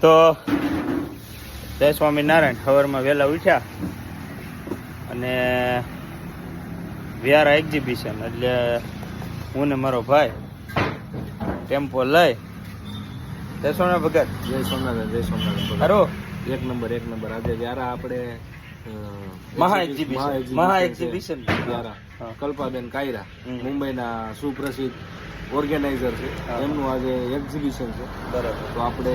તો જય સ્વામિનારાયણ. સવારમાં વહેલા ઉઠ્યા અને વ્યારા એક્ઝિબિશન એટલે હું ને મારો ભાઈ ટેમ્પો લઈ. જય સોમનાથ ભગત. જય સોમનાથ જય સોમનાથ ખરો એક નંબર એક નંબર. આજે વ્યારા આપણે મહા. મહા. છે. કલ્પાબેન કાયરા મુંબઈના સુપ્રસિદ્ધ ઓર્ગેનાઇઝર છે. એમનું આજે એક્ઝિબિશન છે. બરાબર. તો આપણે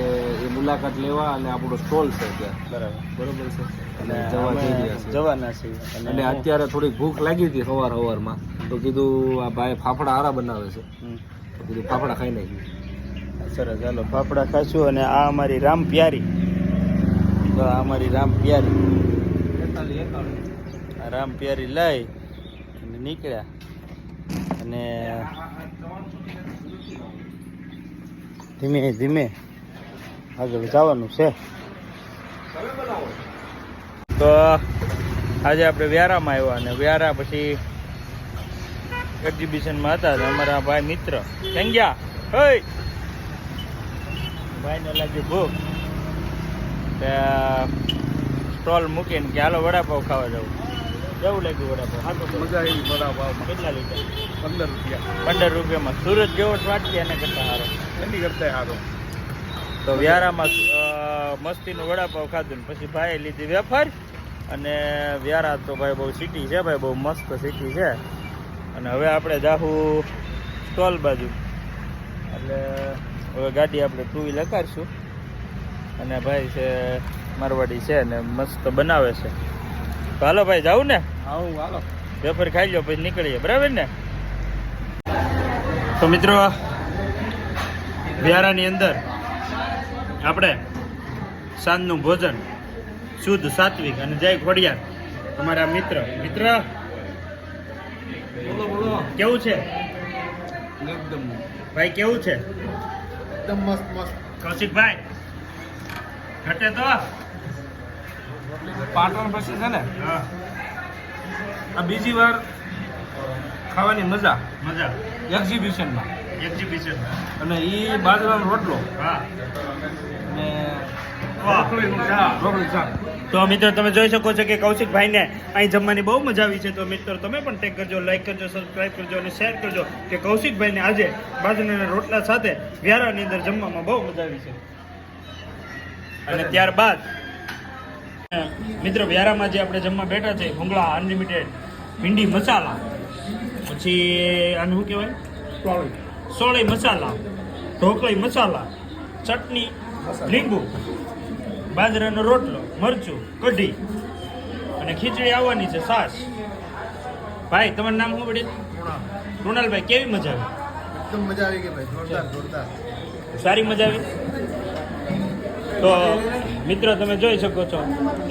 એ મુલાકાત લેવા અને આપણો સ્ટોલ છે ત્યાં. બરાબર. બરોબર છે. અને અને જવા જઈ રહ્યા છે જવાના છીએ. અને અત્યારે થોડીક ભૂખ લાગી હતી સવાર સવારમાં. તો કીધું આ ભાઈ ફાફડા હારા બનાવે છે. તો કીધું ફાફડા ખાઈ નાખ્યું સરસ. ચાલો ફાફડા ખાશું અને આ અમારી રામ પ્યારી. તો આ અમારી રામ પ્યારી. આ રામ પ્યારી લઈ અને નીકળ્યા. અને ધીમે ધીમે આગળ જવાનું છે. તો આજે આપણે વ્યારામાં આવ્યા અને વ્યારા પછી એક્ઝિબિશનમાં હતા અમારા ભાઈ મિત્ર. ક્યાં ગયા હોય ભાઈને લાગ્યું ભૂખ. સ્ટોલ મૂકીને કે હાલો વડાપાવ ખાવા જવું જવું લાગ્યું વડાપાવ? મજા આવી વડાપાવ કેટલા લીધા પંદર રૂપિયા. પંદર રૂપિયામાં. સુરત જેવો સ્વાદ છે એને કરતા સારો એની કરતા સારો તો વ્યારામાં મસ્તીનું વડાપાવ ખાધું ને પછી ભાઈએ લીધી વેફર અને વ્યારા તો ભાઈ બહુ સિટી છે ભાઈ બહુ મસ્ત સિટી છે. અને હવે આપણે જાહું સ્ટોલ બાજુ. એટલે હવે ગાડી આપણે ટુ વ્હીલર કાઢશું. અને ભાઈ છે મારવાડી છે ને મસ્ત બનાવે છે. હાલો ભાઈ જાવું ને? આવું હાલો. વેફર ખાઈ લો પછી નીકળીએ. બરાબર ને? તો મિત્રો વ્યારાની અંદર આપણે સાંજનું ભોજન શુદ્ધ સાત્વિક અને જય ખોડિયાર તમારા મિત્ર. મિત્ર કેવું છે? ભાઈ કેવું છે? એકદમ મસ્ત મસ્ત. કૌશિકભાઈ ઘટે તો? પાટણ પછી છે ને? હા આ બીજી વાર ખાવાની મજા. મજા. એક્ઝિબિશનમાં એક્ઝિબિશન અને એ બાજરાનો રોટલો. હા. તો મિત્રો તમે જોઈ શકો છો કે કૌશિકભાઈને અહીં જમવાની બહુ મજા આવી છે. તો મિત્રો તમે પણ ટેક કરજો લાઈક કરજો સબસ્ક્રાઈબ કરજો અને શેર કરજો કે કૌશિકભાઈને આજે બાજરાના રોટલા સાથે વ્યારાની અંદર જમવામાં બહુ મજા આવી છે. અને ત્યારબાદ મિત્રો વ્યારામાં જે આપણે જમવા બેઠા છે ભૂંગળા અનલિમિટેડ ભીંડી મસાલા. પછી આનું શું કહેવાય? સોળી. મસાલા ઢોકળી મસાલા ચટણી લીંબુ બાજરાનો રોટલો મરચું કઢી અને ખીચડી આવવાની છે સાસ ભાઈ તમારું નામ શું પડે કૃણાલભાઈ કેવી મજા આવી? એકદમ મજા આવી ગઈ ભાઈ જોરદાર જોરદાર. સારી મજા આવી? તો મિત્રો તમે જોઈ શકો છો.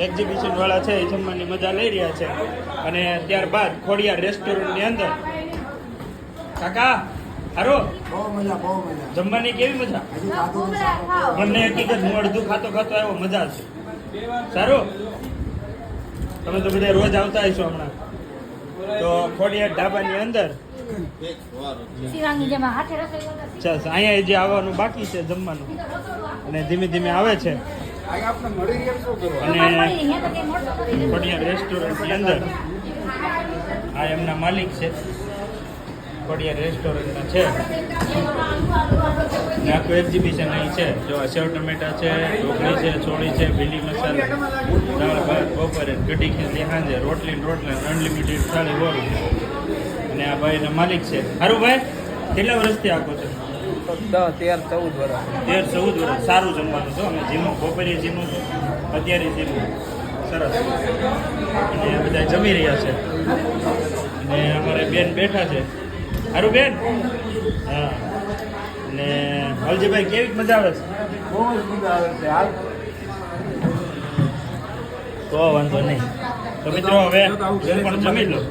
એક્ઝિબિશનવાળા છે એ જમવાની મજા લઈ રહ્યા છે. અને ત્યારબાદ ખોડિયાર રેસ્ટોરન્ટની અંદર. કાકા હારો? બહુ મજા બહુ મજા. જમવાની કેવી મજા? મને હકીકત હું અડધું ખાતો ખાતો આવ્યો મજા છે સારું? તમે તો બધા રોજ આવતા હશો હમણાં. તો ખોડિયાર ઢાબાની અંદર. અહીંયા જે આવવાનું બાકી છે જમવાનું. અને ધીમે ધીમે આવે છે. અને. ખોડિયાર રેસ્ટોરન્ટની અંદર આ એમના માલિક છે. પડિયા રેસ્ટોરન્ટના છે. આખું એક્ઝિબિશન અહીં છે. જો આ સેવ ટમેટા છે ઢોકળી છે ચોળી છે ભીલી મસાલા દાળ ભાત બપોરે કઢી ખીચડી સાંજે રોટલી રોટલા અનલિમિટેડ થાળી હોય અને આ ભાઈના માલિક છે. સારું ભાઈ કેટલા વર્ષથી આખો છો? દસ તેર ચૌદ વર્ષ તેર ચૌદ વર્ષ સારું જમવાનું છો અમે જીમું બપોરે જીમું અત્યારે જીમું સરસ. અને બધા જમી રહ્યા છે. અને અમારે બેન બેઠા છે. સારું બેન? હા. અને હલજીભાઈ કેવી મજા આવે છે? બહુ જ મજા આવે છે. હાલ તો વાંધો નહીં. તો મિત્રો હવે હું પણ જમી લઉં